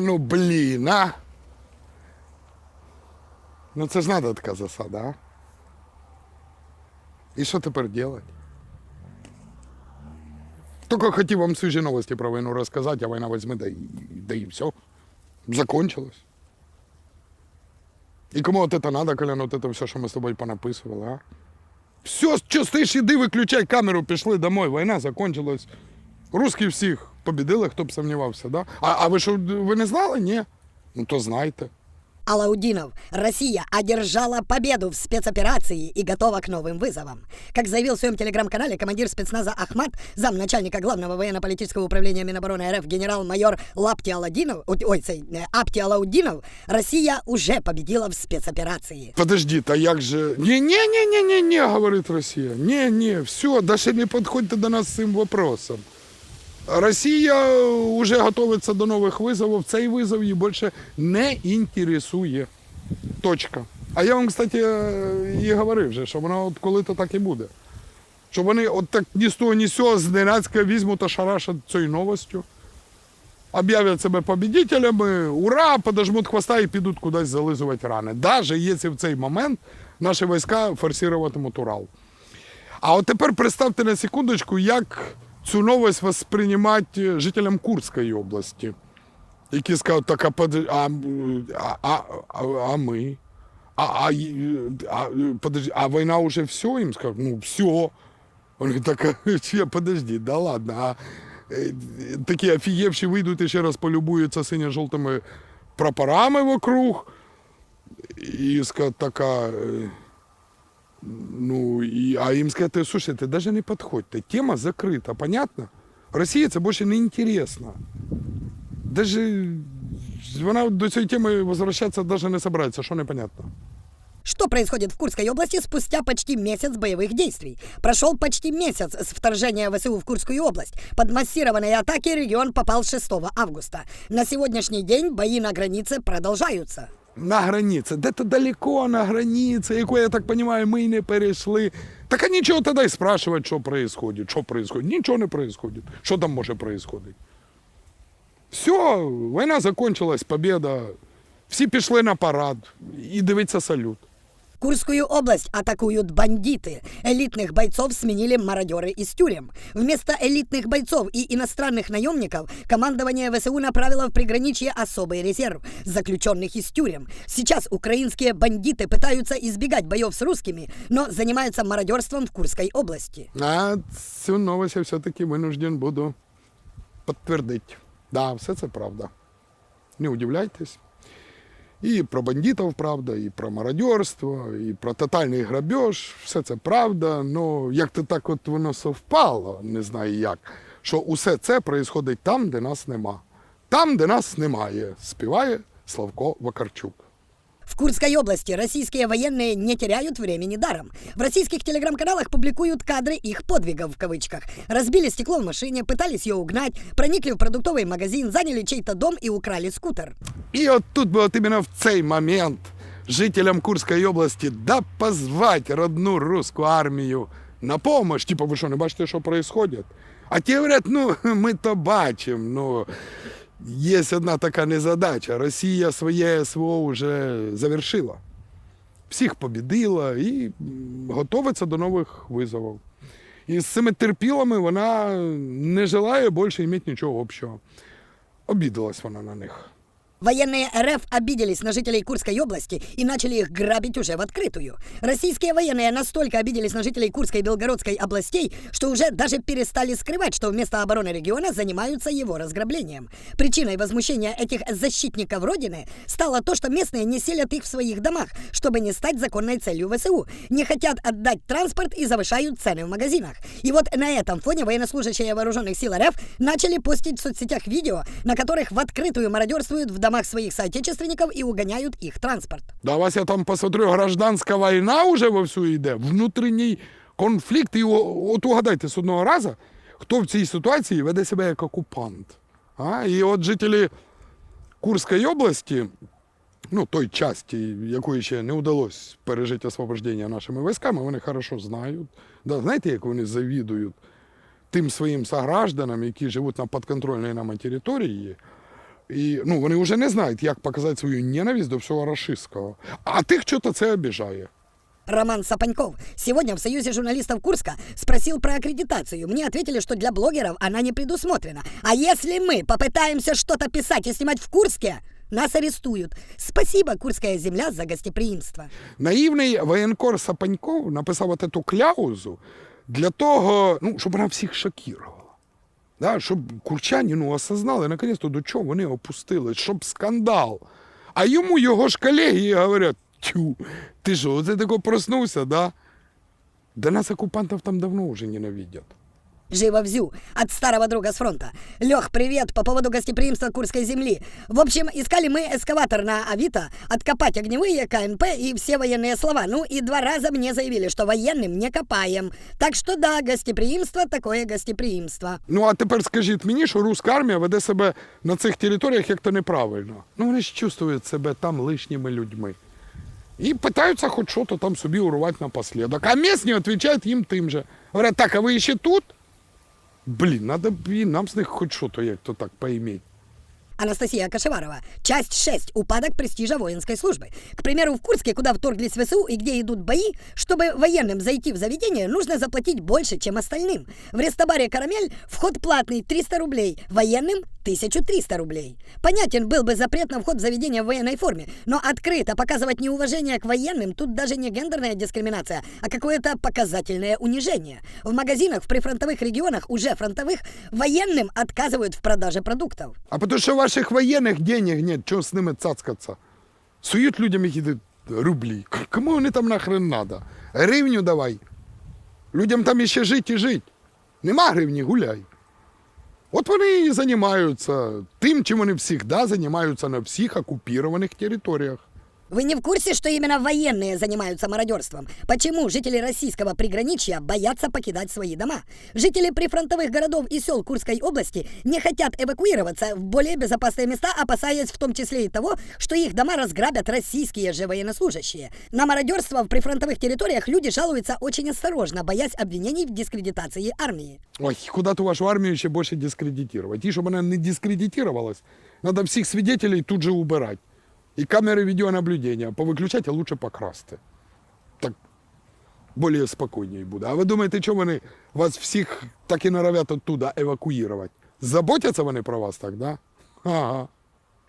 Ну блін, а. Ну це ж надо така засада, а? І що тепер робити? Тільки хотів вам свіжі новості про війну розказати, а війна візьме, да і, да і все. Закончилось. І кому от це треба, Колян, от це все, що ми з тобою понаписували, а? Все, що стоїш, іди, виключай камеру, пішли домой, війна закончилась. Русські всіх побідили, хто б сумнівався, да? А, а ви що, ви не знали? Ні? Ну то знайте. Алаудинов, Россия одержала победу в спецоперации и готова к новым вызовам. Как заявил в своем телеграм-канале командир спецназа Ахмат, замначальника главного военно-политического управления Минобороны РФ генерал-майор Лапти Аладдинов, ой, ой, цей, э, Апти Алаудинов, Россия уже победила в спецоперации. Подождіть, а як же. Ні, ні, ні, ні, ні, ні, говорить Росія. Ні, ні, все, даже не підходьте до нас з цим вопросом. Росія вже готується до нових визовів. Цей визов її більше не інтересує. Точка. А я вам, кстати, і говорив вже, що воно от коли-то так і буде. Що вони от так ні з того, ні з цього зненацька візьмуть та шарашать цією новостю. об'являть себе победителями, ура, подожмуть хвоста і підуть кудись зализувати рани. Даже якщо в цей момент наші війська форсуватимуть Урал. А от тепер представте на секундочку, як цю новость восприймати жителям Курської області, які скажуть, так, а, а, а, а, а, ми? А, а, а, подожди, а війна вже все? Їм скажуть, ну все. Он говорит, так, подожди, да ладно, а е, такі офігевші вийдуть і ще раз полюбуються синьо-жовтими прапорами вокруг. І скажуть, така, е, ну, і, а їм сказати, слушайте, даже не підходьте, тема закрита, понятно? Росія це більше не інтересно. Даже вона до цієї теми возвращатися даже не собирається, що непонятно. Что происходит в Курской области спустя почти месяц боевых действий? Прошел почти месяц с вторжения ВСУ в Курскую область. Под массированные атаки регион попал 6 августа. На сегодняшний день бои на границе продолжаются. На границе. Де-то далеко на границе, яку, я так понимаю, ми и не перейшли. Так а нічого тоді й спрашивать, що происходит. Що происходит? Нічого не происходит. Що там може происходить? Все, війна закончилась, победа. Всі пішли на парад і дивиться салют. Курскую область атакуют бандиты. Элитных бойцов сменили мародеры из тюрем. Вместо элитных бойцов и иностранных наемников командование ВСУ направило в приграничье особый резерв заключенных из тюрем. Сейчас украинские бандиты пытаются избегать боев с русскими, но занимаются мародерством в Курской области. А цю новость я все-таки винужден буду підтвердити. Да, все це правда. Не удивляйтесь. І про бандитів правда, і про мародерство, і про тотальний грабеж. Все це правда. Ну, як то так от воно совпало, не знаю як, що усе це відбувається там, де нас нема. Там, де нас немає, співає Славко Вакарчук. В Курской области российские военные не теряют времени даром. В российских телеграм-каналах публикуют кадры их подвигов в кавычках. Разбили стекло в машине, пытались ее угнать, проникли в продуктовый магазин, заняли чей-то дом и украли скутер. І от тут би от іменно в цей момент жителям Курської області да позвать родну русську армію на помощь. Типа, ви що, не бачите, що відбувається? А ті говорять, ну, ми то бачимо, ну, є одна така незадача. Росія своє СВО вже завершила. Всіх побідила і готовиться до нових визовів. І з цими терпілами вона не желає більше мати нічого общого. Обідалась вона на них. Военные РФ обиделись на жителей Курской области и начали их грабить уже в открытую. Российские военные настолько обиделись на жителей Курской и Белгородской областей, что уже даже перестали скрывать, что вместо обороны региона занимаются его разграблением. Причиной возмущения этих защитников Родины стало то, что местные не селят их в своих домах, чтобы не стать законной целью ВСУ, не хотят отдать транспорт и завышают цены в магазинах. И вот на этом фоне военнослужащие вооруженных сил РФ начали постить в соцсетях видео, на которых в открытую мародерствуют в домах своих соотечественников и угоняют их транспорт. Да вас я там посмотрю, гражданська війна вже вовсю йде, внутрішній конфлікт. І от угадайте з одного разу, хто в цій ситуації веде себе як окупант. А? І от жителі Курської області, ну той часті, якої ще не вдалося пережити освобождення нашими військами, вони хорошо знають. Да, знаєте, як вони завідують тим своїм согражданам, які живуть на підконтрольній нам території, І ну, вони вже не знають, як показати свою ненависть до всього рашистського. А тих що-то це обіжає. Роман Сапаньков сегодня в Союзе журналистов Курска спросил про аккредитацию. Мне ответили, что для блогеров она не предусмотрена. А если мы попытаемся что-то писать и снимать в Курске, нас арестуют. Спасибо, Курская земля, за гостеприимство. Наївний воєнкор Сапаньков написав от эту кляузу для того, ну, щоб вона всіх шокувала. Да, щоб курчані ну, осознали, наконець-то, до чого вони опустились, щоб скандал. А йому його ж колеги говорять, тю, ти що, оце тако проснувся, да? Да нас оккупантов там давно уже ненавидят. Живо взю от старого друга с фронта. Лех, привет по поводу гостеприимства Курской земли. В общем, искали мы эскаватор на Авито, откопать огневые, КНП и все военные слова. Ну и два раза мне заявили, что военным не копаем. Так что да, гостеприимство такое гостеприимство. Ну, а тепер скажіть мені, що руська армія веде себе на цих територіях як-то неправильно. Ну, вони ж чувствують себе там лишніми людьми. І питаються хоч що то там собі урвати напоследок. А місні відповідають їм тим же. Говорять, так, а ви ще тут? Блін, треба б і нам з них хоч що то як-то так поіметь. Анастасия Кашеварова. Часть 6. Упадок престижа воинской службы. К примеру, в Курске, куда вторглись ВСУ и где идут бои, чтобы военным зайти в заведение, нужно заплатить больше, чем остальным. В рестобаре «Карамель» вход платный 300 рублей, военным 1300 рублей. Понятен был бы запрет на вход в заведение в военной форме, но открыто показывать неуважение к военным тут даже не гендерная дискриминация, а какое-то показательное унижение. В магазинах в прифронтовых регионах, уже фронтовых, военным отказывают в продаже продуктов. А потому що ваших воєнних денег нет, чого з ними цацкаться? Сують людям якісь рублі. К- Кому вони там нахрен надо? Гривню давай. Людям там іще жити і жити. Нема гривні, гуляй. От вони і займаються тим, чим вони завжди займаються на всіх окупованих територіях. Вы не в курсе, что именно военные занимаются мародерством? Почему жители российского приграничья боятся покидать свои дома? Жители прифронтовых городов и сел Курской области не хотят эвакуироваться в более безопасные места, опасаясь в том числе и того, что их дома разграбят российские же военнослужащие. На мародерство в прифронтовых территориях люди жалуются очень осторожно, боясь обвинений в дискредитации армии. Ой, куда ту вашу армію ще більше дискредитувати. І щоб вона не дискредитувалась, треба всіх свидетелей тут же убирати. І камери відеонаблюдення повиключати, а лучше покрасти. Так більш спокійніше буде. А ви думаєте, що вони вас всіх так і норовят оттуда евакуювати? Заботяться вони про вас так, да? Ага.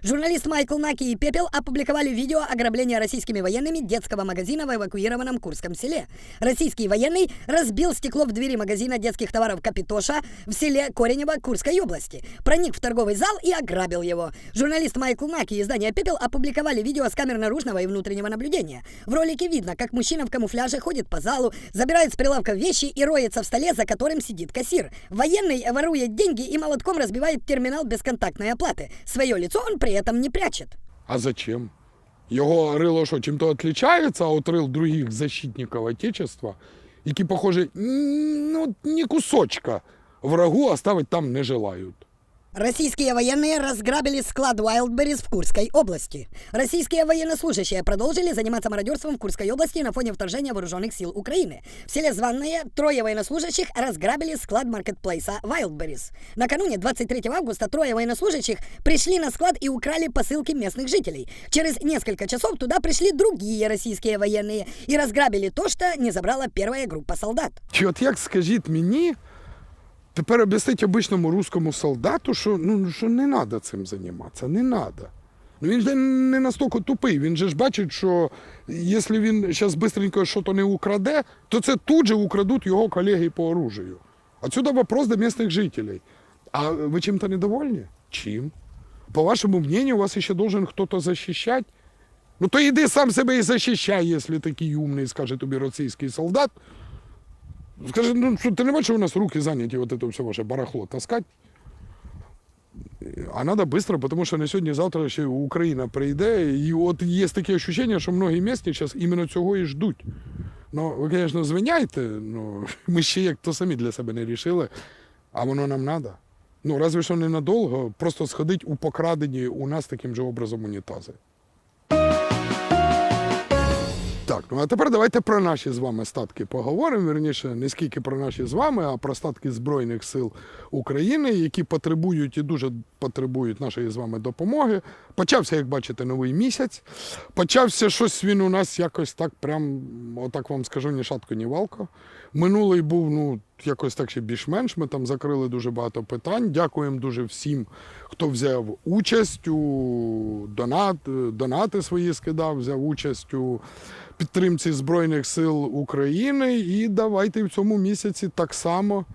Журналист Майкл Наки и Пепел опубликовали видео ограбления российскими военными детского магазина в эвакуированном Курском селе. Российский военный разбил стекло в двери магазина детских товаров Капитоша в селе Коренево Курской области, проник в торговый зал и ограбил его. Журналист Майкл Наки и издание Пепел опубликовали видео с камер наружного и внутреннего наблюдения. В ролике видно, как мужчина в камуфляже ходит по залу, забирает с прилавка вещи и роется в столе, за которым сидит кассир. Военный ворует деньги и молотком разбивает терминал бесконтактной оплаты. Свое лицо он при этом не прячет. А зачем? Його рило що, чим-то отличається от рил других защитників Отечества, які, похоже, ну, ні кусочка врагу оставить там не желають. Российские военные разграбили склад Wildberries в Курской области. Российские военнослужащие продолжили заниматься мародерством в Курской области на фоне вторжения вооруженных сил Украины. В селе Званное трое военнослужащих разграбили склад маркетплейса Wildberries. Накануне 23 августа трое военнослужащих пришли на склад и украли посылки местных жителей. Через несколько часов туда пришли другие российские военные и разграбили то, что не забрала первая группа солдат. Чи от як скажіть мені, тепер об'яснить обичному русскому солдату, що, ну, що не треба цим займатися, не треба. Ну він же не настільки тупий, він же ж бачить, що якщо він зараз швидко щось не украде, то це тут же украдуть його колеги по оружию. Отсюда вопрос до місцевих жителей. А ви чим-то недовольні? Чим? По вашему мнению, вас ще должен хто-то захищати? Ну то іди сам себе і захищай, якщо такий умний, скаже тобі російський солдат. Скажи, ну що ти не бачиш, у нас руки зайняті от це все ваше барахло таскати? А треба швидко, тому що на сьогодні-завтра ще Україна прийде. І от є таке відчуття, що многі місні зараз іменно цього і ждуть. Ну, ви, звісно, звиняйте, ну, ми ще як то самі для себе не рішили, а воно нам треба. Ну, разве що ненадовго, просто сходить у покрадені у нас таким же образом унітази. Так, ну а тепер давайте про наші з вами статки поговоримо. Вірніше, не скільки про наші з вами, а про статки Збройних сил України, які потребують і дуже потребують нашої з вами допомоги. Почався, як бачите, новий місяць. Почався щось він у нас якось так, прям, отак вам скажу, ні шатко, ні валко. Минулий був, ну, якось так ще більш-менш. Ми там закрили дуже багато питань. Дякуємо дуже всім, хто взяв участь у донат, донати свої скидав, взяв участь у підтримці Збройних сил України. І давайте в цьому місяці так само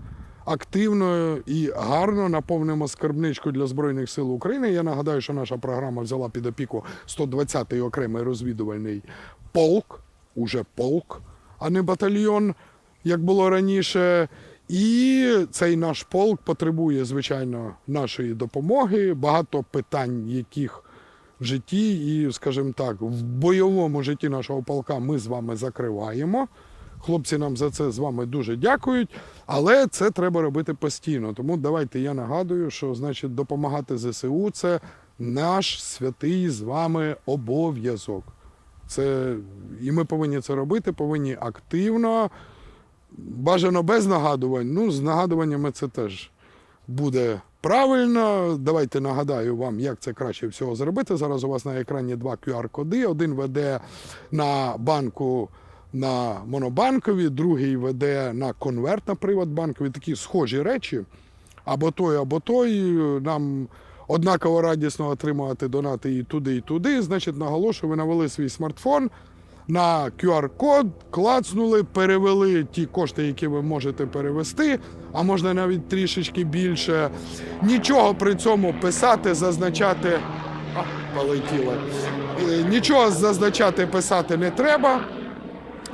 активно і гарно наповнимо скарбничку для Збройних сил України. Я нагадаю, що наша програма взяла під опіку 120-й окремий розвідувальний полк, уже полк, а не батальйон, як було раніше. І цей наш полк потребує, звичайно, нашої допомоги. Багато питань, яких в житті, і, скажімо так, в бойовому житті нашого полка ми з вами закриваємо. Хлопці нам за це з вами дуже дякують, але це треба робити постійно. Тому давайте я нагадую, що значить допомагати ЗСУ це наш святий з вами обов'язок. Це і ми повинні це робити, повинні активно, бажано без нагадувань. Ну, з нагадуваннями це теж буде правильно. Давайте нагадаю вам, як це краще всього зробити. Зараз у вас на екрані два QR-коди. Один веде на банку на монобанкові, другий веде на конверт на Приватбанкові. Такі схожі речі. Або той, або той. Нам однаково радісно отримувати донати і туди, і туди. Значить, наголошую, ви навели свій смартфон на QR-код, клацнули, перевели ті кошти, які ви можете перевести, а можна навіть трішечки більше. Нічого при цьому писати, зазначати. А, полетіло. Нічого зазначати, писати не треба.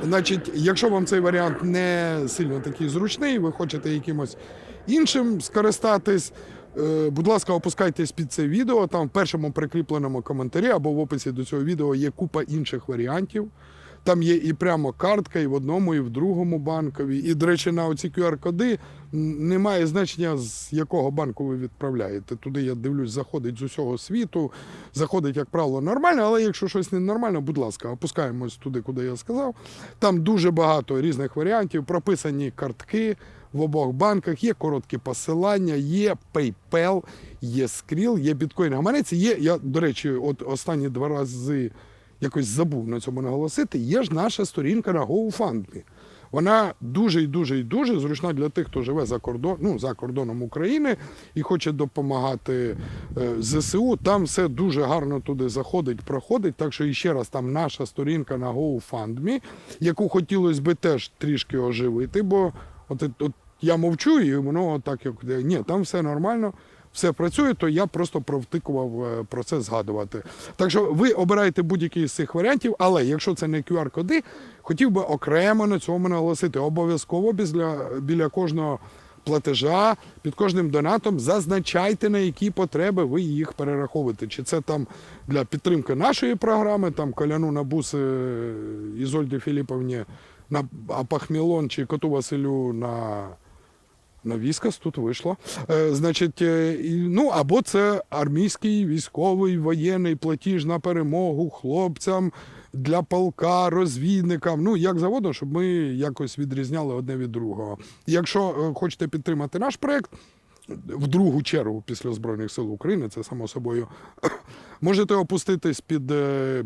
Значить, якщо вам цей варіант не сильно такий зручний, ви хочете якимось іншим скористатись, будь ласка, опускайтесь під це відео. Там в першому прикріпленому коментарі або в описі до цього відео є купа інших варіантів. Там є і прямо картка, і в одному, і в другому банкові. І, до речі, на оці QR-коди немає значення, з якого банку ви відправляєте. Туди я дивлюсь, заходить з усього світу, заходить, як правило, нормально, але якщо щось не нормально, будь ласка, опускаємось туди, куди я сказав. Там дуже багато різних варіантів, прописані картки в обох банках, є короткі посилання, є PayPal, є Skrill, є біткоін гаманець, є, я, до речі, от останні два рази якось забув на цьому наголосити, є ж наша сторінка на GoFundMe. Вона дуже і дуже і дуже зручна для тих, хто живе за кордон, ну, за кордоном України і хоче допомагати е, ЗСУ. Там все дуже гарно туди заходить, проходить. Так що і ще раз там наша сторінка на GoFundMe, яку хотілося би теж трішки оживити, бо от, от я мовчу, і воно так як ні, там все нормально. Все працює, то я просто провтикував е, про це згадувати. Так що ви обираєте будь-який з цих варіантів, але якщо це не QR-коди, хотів би окремо на цьому наголосити. Обов'язково біля, біля кожного платежа, під кожним донатом зазначайте, на які потреби ви їх перераховуєте. Чи це там для підтримки нашої програми, там Коляну Набуси Ізольді Філіповні на Апахмілон чи Коту Василю на на Віскас тут вийшло. Е, значить, е, ну або це армійський військовий воєнний платіж на перемогу хлопцям для полка, розвідникам. Ну як завгодно, щоб ми якось відрізняли одне від другого. Якщо е, хочете підтримати наш проект. В другу чергу після Збройних сил України, це само собою. Можете опуститись під,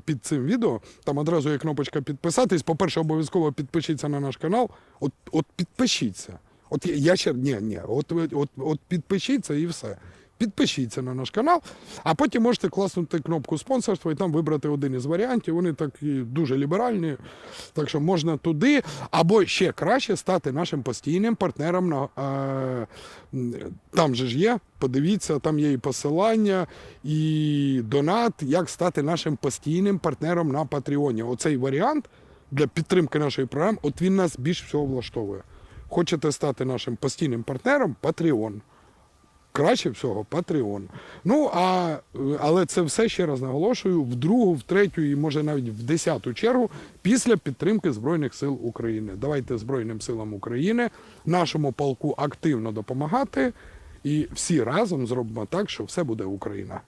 під цим відео. Там одразу є кнопочка підписатись. По-перше, обов'язково підпишіться на наш канал. От, от підпишіться. От я- ще ні, ні, от, от, от підпишіться і все. Підпишіться на наш канал, а потім можете класнути кнопку спонсорства і там вибрати один із варіантів. Вони такі дуже ліберальні. Так що можна туди, або ще краще стати нашим постійним партнером. На, е, там же ж є, подивіться, там є і посилання, і донат, як стати нашим постійним партнером на Патреоні. Оцей варіант для підтримки нашої програми, от він нас більш всього влаштовує. Хочете стати нашим постійним партнером? Patreon. Краще всього Patreon. Ну, а, але це все, ще раз наголошую, в другу, в третю і може навіть в десяту чергу після підтримки Збройних сил України. Давайте Збройним силам України, нашому полку активно допомагати. І всі разом зробимо так, що все буде Україна.